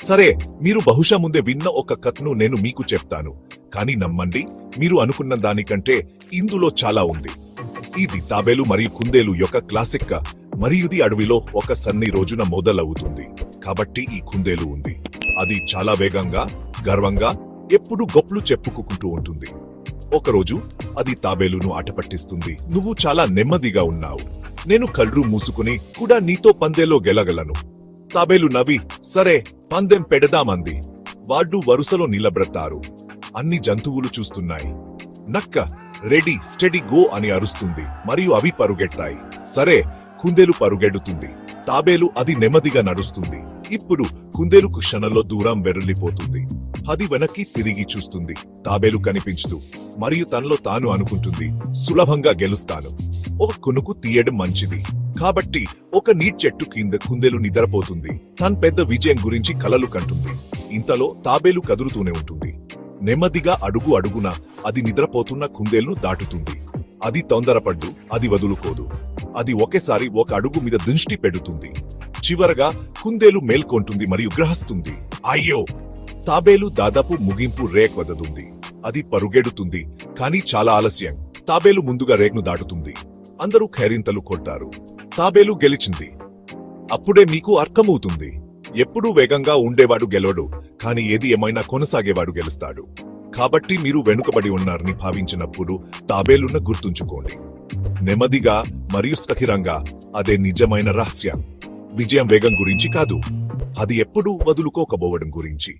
సరే మీరు బహుశా ముందే విన్న ఒక కథను నేను మీకు చెప్తాను. కానీ నమ్మండి మీరు అనుకున్న దానికంటే ఇందులో చాలా ఉంది. ఇది తాబేలు మరియు కుందేలు యొక్క క్లాసిక్గా మరియు ఇది అడవిలో ఒక సన్ని రోజున మొదలవుతుంది. కాబట్టి ఈ కుందేలు ఉంది. అది చాలా వేగంగా గర్వంగా ఎప్పుడు గొప్పలు చెప్పుకుంటూ ఉంటుంది. ఒకరోజు అది తాబేలును ఆటపట్టిస్తుంది. నువ్వు చాలా నెమ్మదిగా ఉన్నావు. నేను కళ్ళు మూసుకుని కూడా నీతో పందేలో గెలగలను. తాబేలు నవ్వి సరే పందెం పెడదామంది. వాళ్ళు వరుసలో నిలబడతారు. అన్ని జంతువులు చూస్తున్నాయి. నక్క రెడీ స్టెడీ గో అని అరుస్తుంది. మరియు అవి పరుగెట్టాయి సరే కుందేలు పరుగెడుతుంది. తాబేలు అది నెమ్మదిగా నడుస్తుంది. ఇప్పుడు కుందేలుకు క్షణంలో దూరం వెరలిపోతుంది అది వెనక్కి తిరిగి చూస్తుంది. తాబేలు కనిపించదు. మరియు తనలో తాను అనుకుంటుంది. సులభంగా గెలుస్తాను. ఒక కొనుకు తీయడం మంచిది. కాబట్టి ఒక నీట్ చెట్టు కింద కుందేలు నిద్రపోతుంది. తన పెద్ద విజయం గురించి కలలు కంటుంది. ఇంతలో తాబేలు కదులుతూనే ఉంటుంది. నెమ్మదిగా అడుగు అడుగున అది నిద్రపోతున్న కుందేలును దాటుతుంది. అది తొందరపడ్డు అది వదులుకోదు. అది ఒకేసారి ఒక అడుగు మీద దృష్టి పెడుతుంది. చివరగా కుందేలు మేల్కొంటుంది మరియు గ్రహిస్తుంది. అయ్యో! తాబేలు దాదాపు ముగింపు రేక్ వదదుంది అది పరుగెడుతుంది కానీ చాలా ఆలస్యం. తాబేలు ముందుగా రేక్ను దాటుతుంది. అందరూ ఖైరింతలు కొట్టారు. తాబేలు గెలిచింది. అప్పుడే మీకు అర్థమవుతుంది. ఎప్పుడూ వేగంగా ఉండేవాడు గెలవడు కాని ఏది ఏమైనా కొనసాగేవాడు గెలుస్తాడు. కాబట్టి మీరు వెనుకబడి ఉన్నారని భావించినప్పుడు తాబేలున్న గుర్తుంచుకోండి. నెమ్మదిగా మరియు స్థిరంగా అదే నిజమైన రహస్యం. విజయం వేగం గురించి కాదు. అది ఎప్పుడూ వదులుకోకపోవడం గురించి.